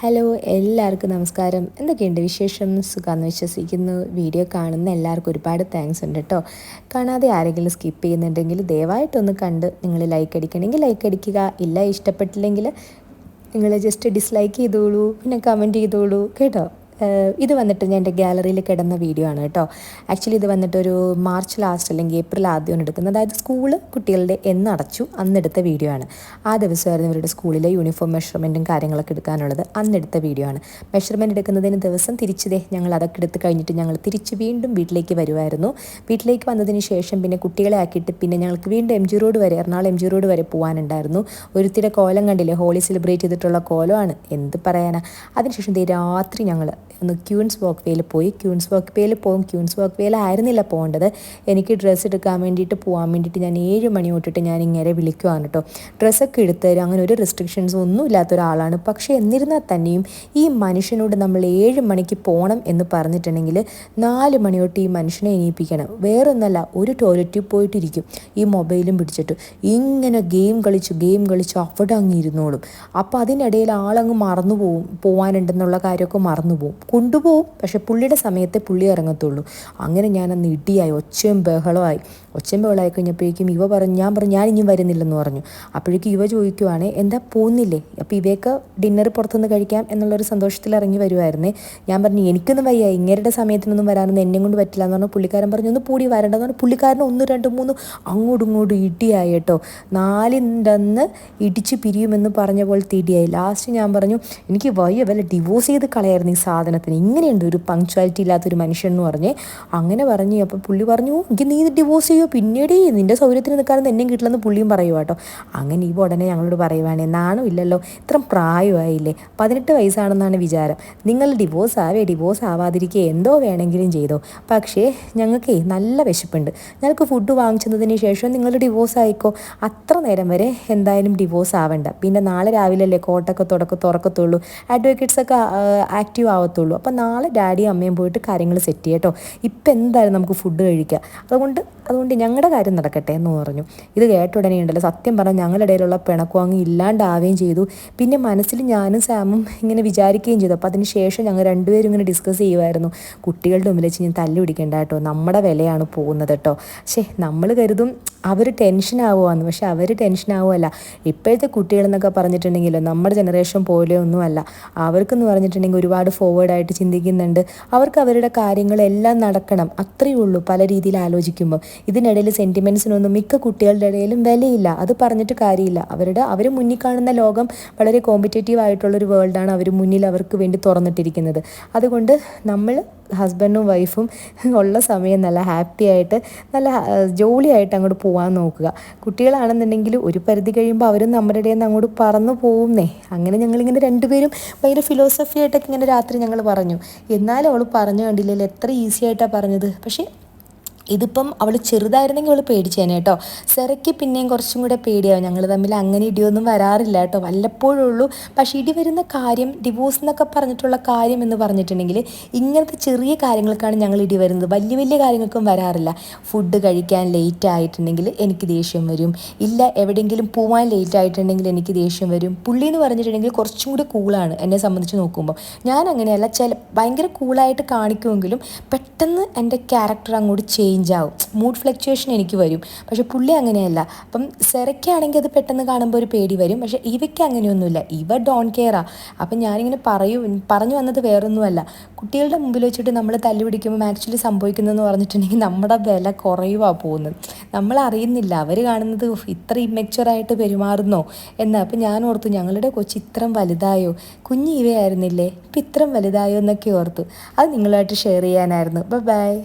Hello എല്ലാവർക്കും നമസ്കാരം. എന്തൊക്കെയുണ്ട് വിശേഷം? സുഖമെന്ന് വിശ്വസിക്കുന്നു. വീഡിയോ കാണുന്ന എല്ലാവർക്കും ഒരുപാട് താങ്ക്സ് ഉണ്ട് കേട്ടോ കാണാതെ ആരെങ്കിലും സ്കിപ്പ് ചെയ്യുന്നുണ്ടെങ്കിൽ ദയവായിട്ടൊന്ന് കണ്ട് നിങ്ങൾ ലൈക്ക് അടിക്കണമെങ്കിൽ ലൈക്ക് അടിക്കുക. ഇല്ല ഇഷ്ടപ്പെട്ടില്ലെങ്കിൽ നിങ്ങൾ ജസ്റ്റ് ഡിസ്ലൈക്ക് ചെയ്തോളൂ പിന്നെ കമന്റ് ചെയ്തോളൂ കേട്ടോ? ഇത് വന്നിട്ട് ഞാൻ എന്റെ ഗാലറിയിൽ കിടന്ന വീഡിയോ ആണ് കേട്ടോ. ആക്ച്വലി ഇത് വന്നിട്ട് ഒരു മാർച്ച് ലാസ്റ്റ് അല്ലെങ്കിൽ ഏപ്രിൽ ആദ്യമാണ് എടുക്കുന്നത്. അതായത് സ്കൂൾ കുട്ടികളുടെ എന്നടച്ചു അന്നെടുത്ത വീഡിയോ ആണ്. ആ ദിവസമായിരുന്നു ഇവരുടെ സ്കൂളിലെ യൂണിഫോം മെഷർമെന്റും കാര്യങ്ങളൊക്കെ എടുക്കാനുള്ളത്. അന്നെടുത്ത വീഡിയോ ആണ്. മെഷർമെന്റ് എടുക്കുന്നതിന് ദിവസം തിരിച്ചതേ ഞങ്ങൾ അതൊക്കെ എടുത്ത് കഴിഞ്ഞിട്ട് ഞങ്ങൾ തിരിച്ച് വീണ്ടും വീട്ടിലേക്ക് വരുമായിരുന്നു വീട്ടിലേക്ക് വന്നതിന് ശേഷം പിന്നെ കുട്ടികളെ ആക്കിയിട്ട് പിന്നെ ഞങ്ങൾക്ക് വീണ്ടും എം ജി റോഡ് വരെ എറണാകുളം എം ജി റോഡ് വരെ പോകാനുണ്ടായിരുന്നു ഒരുത്തിയുടെ കോലം കണ്ടില്ലേ? ഹോളി സെലിബ്രേറ്റ് ചെയ്തിട്ടുള്ള കോലമാണ് എന്ത് പറയാനാ? അതിനുശേഷം രാത്രി ഞങ്ങൾ ഒന്ന് ക്യൂൻസ് വോക്ക് വേയിൽ പോയി. ക്യൂൻസ് വോക്ക് വേയിൽ പോകും ക്യൂൻസ് വോക്ക് വേയിൽ ആയിരുന്നില്ല പോകേണ്ടത്. എനിക്ക് ഡ്രസ്സ് എടുക്കാൻ വേണ്ടിയിട്ട് പോകാൻ വേണ്ടിയിട്ട് ഞാൻ ഏഴ് മണി തൊട്ടിട്ട് ഞാൻ ഇങ്ങനെ വിളിക്കുവാണ് കേട്ടോ. ഡ്രസ്സൊക്കെ എടുത്ത് തരും അങ്ങനെ ഒരു റെസ്ട്രിക്ഷൻസ് ഒന്നും ഇല്ലാത്ത ഒരാളാണ്. പക്ഷേ എന്നിരുന്നാൽ തന്നെയും ഈ മനുഷ്യനോട് നമ്മൾ ഏഴ് മണിക്ക് പോകണം എന്ന് പറഞ്ഞിട്ടുണ്ടെങ്കിൽ നാല് മണി തൊട്ട് ഈ മനുഷ്യനെ എണീപ്പിക്കണം. വേറൊന്നല്ല ഒരു ടോയ്ലറ്റിൽ പോയിട്ടിരിക്കും ഈ മൊബൈലും പിടിച്ചിട്ട്. ഇങ്ങനെ ഗെയിം കളിച്ചു ഗെയിം കളിച്ചു അവിടെ അങ്ങ് ഇരുന്നോളും. അപ്പോൾ അതിനിടയിൽ ആളങ്ങ് മറന്നു പോവും പോകാനുണ്ടെന്നുള്ള കാര്യമൊക്കെ മറന്നു പോവും കൊണ്ടുപോകും. പക്ഷെ പുള്ളിയുടെ സമയത്തെ പുള്ളി ഇറങ്ങത്തുള്ളൂ. അങ്ങനെ ഞാൻ അന്ന് ഇടിയായി ഒച്ചയും ബഹളമായി ഒച്ചയും ബഹളമായി കഴിഞ്ഞപ്പോഴേക്കും ഇവ പറഞ്ഞു ഞാൻ പറഞ്ഞു ഞാൻ ഇനിയും വരുന്നില്ലെന്ന് പറഞ്ഞു. അപ്പോഴേക്കും ഇവ ചോദിക്കുവാണ് എന്താ പോകുന്നില്ലേ? അപ്പോൾ ഇവയൊക്കെ ഡിന്നർ പുറത്തുനിന്ന് കഴിക്കാം എന്നുള്ളൊരു സന്തോഷത്തിൽ ഇറങ്ങി വരുമായിരുന്നേ ഞാൻ പറഞ്ഞു എനിക്കൊന്നും വയ്യ ഇങ്ങേരുടെ സമയത്തിനൊന്നും വരാനൊന്നും എന്നെ കൊണ്ട് പറ്റില്ല എന്ന് പറഞ്ഞു പുള്ളിക്കാരൻ പറഞ്ഞു ഒന്ന് പൂടി വരണ്ടെന്ന് പറഞ്ഞു പുള്ളിക്കാരൻ ഒന്ന് രണ്ട് മൂന്ന് അങ്ങോട്ടും ഇങ്ങോട്ടും ഇടിയായി കേട്ടോ. നാലിന്റെന്ന് ഇടിച്ച് പിരിയുമെന്ന് പറഞ്ഞ പോലെ തിടിയായി. ലാസ്റ്റ് ഞാൻ പറഞ്ഞു എനിക്ക് വയ്യ വല്ല ഡിവോഴ്സ് ചെയ്ത് കളയായിരുന്നു ഈ സാധനത്തിന്. ഇങ്ങനെയുണ്ട് ഒരു പങ്ക്ച്വാലിറ്റി ഇല്ലാത്തൊരു മനുഷ്യൻ എന്ന് പറഞ്ഞേ. അങ്ങനെ പറഞ്ഞു അപ്പോൾ പുള്ളി പറഞ്ഞു എനിക്ക് നീ ഡിവോഴ്സ് ചെയ്യോ? പിന്നീട് നിന്റെ സൗകര്യത്തിന് നിൽക്കാതെ എന്നെയും കിട്ടില്ലെന്ന് പുള്ളിയും പറയുക കേട്ടോ. അങ്ങനെ ഈ ഉടനെ ഞങ്ങളോട് പറയുവാണേ നാണും ഇല്ലല്ലോ ഇത്ര പ്രായമായില്ലേ പതിനെട്ട് വയസ്സാണെന്നാണ് വിചാരം. നിങ്ങൾ ഡിവോഴ്സ് ആവേ ഡിവോഴ്സ് ആവാതിരിക്കുക എന്തോ വേണമെങ്കിലും ചെയ്തോ. പക്ഷേ ഞങ്ങൾക്കേ നല്ല വിശപ്പുണ്ട്. ഞങ്ങൾക്ക് ഫുഡ് വാങ്ങിച്ചതിന് ശേഷം നിങ്ങൾ ഡിവോഴ്സ് ആയിക്കോ. അത്ര നേരം വരെ എന്തായാലും ഡിവോഴ്സ് ആവേണ്ട. പിന്നെ നാളെ രാവിലെ അല്ലേ കോട്ടൊക്കെ തുടക്ക തുറക്കത്തുള്ളൂ. അഡ്വക്കേറ്റ്സ് ഒക്കെ ആക്റ്റീവ് ആവത്തുള്ളൂ. അപ്പം നാളെ ഡാഡിയും അമ്മയും പോയിട്ട് കാര്യങ്ങൾ സെറ്റ് ചെയ്യട്ടോ. ഇപ്പം എന്തായാലും നമുക്ക് ഫുഡ് കഴിക്കാം. അതുകൊണ്ട് അതുകൊണ്ട് ഞങ്ങളുടെ കാര്യം നടക്കട്ടെ എന്ന് പറഞ്ഞു. ഇത് കേട്ട ഉടനെ ഉണ്ടല്ലോ സത്യം പറഞ്ഞാൽ ഞങ്ങളുടെ ഇടയിലുള്ള പിണക്കം അങ്ങ് ഇല്ലാണ്ടാവുകയും ചെയ്തു. പിന്നെ മനസ്സിൽ ഞാനും സാമും ഇങ്ങനെ വിചാരിക്കുകയും ചെയ്തു. അപ്പോൾ അതിന് ശേഷം ഞങ്ങൾ രണ്ടുപേരും ഇങ്ങനെ ഡിസ്കസ് ചെയ്യുമായിരുന്നു കുട്ടികളുടെ മുമ്പിൽ വെച്ച് ഞാൻ തല്ലു പിടിക്കേണ്ട കേട്ടോ. നമ്മുടെ വിലയാണ് പോകുന്നത് കേട്ടോ. പക്ഷേ നമ്മൾ കരുതും അവർ ടെൻഷൻ ആവുമെന്ന് പക്ഷെ അവർ ടെൻഷൻ ആവുമല്ല ഇപ്പോഴത്തെ കുട്ടികളെന്നൊക്കെ പറഞ്ഞിട്ടുണ്ടെങ്കിലോ നമ്മുടെ ജനറേഷൻ പോലെ ഒന്നുമല്ല. അവർക്കെന്ന് പറഞ്ഞിട്ടുണ്ടെങ്കിൽ ഒരുപാട് ഫോർവേഡായിട്ട് ചിന്തിക്കുന്നുണ്ട്. അവർക്ക് അവരുടെ കാര്യങ്ങളെല്ലാം നടക്കണം. അത്രയേ ഉള്ളൂ പല രീതിയിൽ ആലോചിക്കുമ്പോൾ ഇതിനിടയിൽ സെന്റിമെന്റ്സിനൊന്നും മിക്ക കുട്ടികളുടെ ഇടയിലും വിലയില്ല. അത് പറഞ്ഞിട്ട് കാര്യമില്ല. അവരുടെ അവർ മുന്നിൽ കാണുന്ന ലോകം വളരെ കോമ്പറ്റേറ്റീവ് ആയിട്ടുള്ളൊരു വേൾഡാണ് അവർ മുന്നിൽ അവർക്ക് വേണ്ടി തുറന്നിട്ടിരിക്കുന്നത്. അതുകൊണ്ട് നമ്മൾ ഹസ്ബൻഡും വൈഫും ഉള്ള സമയം നല്ല ഹാപ്പി ആയിട്ട് നല്ല ജോളിയായിട്ട് അങ്ങോട്ട് പോകാൻ നോക്കുക. കുട്ടികളാണെന്നുണ്ടെങ്കിൽ ഒരു പരിധി കഴിയുമ്പോൾ അവരും നമ്മുടെ ഇടയിൽ നിന്ന് അങ്ങോട്ട് പറന്നു പോകുന്നേ. അങ്ങനെ ഞങ്ങളിങ്ങനെ രണ്ടുപേരും ഭയങ്കര ഫിലോസഫി ആയിട്ടൊക്കെ ഇങ്ങനെ രാത്രി ഞങ്ങൾ പറഞ്ഞു. എന്നാലും അവൾ പറഞ്ഞു കണ്ടില്ലല്ലോ എത്ര ഈസി ആയിട്ടാണ് പറഞ്ഞത്. പക്ഷേ ഇതിപ്പം അവൾ ചെറുതായിരുന്നെങ്കിൽ അവൾ പേടിച്ചേനെ കേട്ടോ. സെറയ്ക്ക് പിന്നെയും കുറച്ചും കൂടെ പേടിയാവും. ഞങ്ങൾ തമ്മിൽ അങ്ങനെ ഇടിയൊന്നും വരാറില്ല കേട്ടോ. വല്ലപ്പോഴും ഉള്ളൂ. പക്ഷേ ഇടി വരുന്ന കാര്യം ഡിവോഴ്സ് എന്നൊക്കെ പറഞ്ഞിട്ടുള്ള കാര്യം എന്ന് പറഞ്ഞിട്ടുണ്ടെങ്കിൽ ഇങ്ങനത്തെ ചെറിയ കാര്യങ്ങൾക്കാണ് ഞങ്ങൾ ഇടി വരുന്നത്. വലിയ വലിയ കാര്യങ്ങൾക്കും വരാറില്ല. ഫുഡ് കഴിക്കാൻ ലേറ്റ് ആയിട്ടുണ്ടെങ്കിൽ എനിക്ക് ദേഷ്യം വരും. ഇല്ല എവിടെയെങ്കിലും പോവാൻ ലേറ്റ് ആയിട്ടുണ്ടെങ്കിൽ എനിക്ക് ദേഷ്യം വരും. പുള്ളി എന്ന് പറഞ്ഞിട്ടുണ്ടെങ്കിൽ കുറച്ചും കൂടി കൂളാണ് എന്നെ സംബന്ധിച്ച് നോക്കുമ്പോൾ ഞാൻ അങ്ങനെയല്ല. ചില ഭയങ്കര കൂളായിട്ട് കാണിക്കുമെങ്കിലും പെട്ടെന്ന് എന്റെ ക്യാരക്ടർ അങ്ങോട്ട് ചേഞ്ച് ചേഞ്ച് ആവും. മൂഡ് ഫ്ലക്ച്വേഷൻ എനിക്ക് വരും. പക്ഷെ പുള്ളി അങ്ങനെയല്ല. അപ്പം സെറയ്ക്കാണെങ്കിൽ അത് പെട്ടെന്ന് കാണുമ്പോൾ ഒരു പേടി വരും. പക്ഷേ ഇവയ്ക്ക് അങ്ങനെയൊന്നുമില്ല. ഇവ ഡോൺ കെയറാ അപ്പം ഞാനിങ്ങനെ പറയും പറഞ്ഞു വന്നത് വേറൊന്നുമല്ല. കുട്ടികളുടെ മുമ്പിൽ വെച്ചിട്ട് നമ്മൾ തല്ലു പിടിക്കുമ്പോൾ ആക്ച്വലി സംഭവിക്കുന്നതെന്ന് പറഞ്ഞിട്ടുണ്ടെങ്കിൽ നമ്മുടെ വില കുറയുവാ പോകുന്നത്. നമ്മൾ അറിയുന്നില്ല. അവർ കാണുന്നത് ഇത്ര ഇമ്മച്ചുവറായിട്ട് പെരുമാറുന്നോ എന്ന്. അപ്പം ഞാൻ ഓർത്തു ഞങ്ങളുടെ കൊച്ചി ഇത്രയും വലുതായോ? കുഞ്ഞ് ഇവയായിരുന്നില്ലേ? ഇപ്പം ഇത്രയും വലുതായോ? എന്നൊക്കെ ഓർത്തു. അത് നിങ്ങളായിട്ട് ഷെയർ ചെയ്യാനായിരുന്നു. Bye bye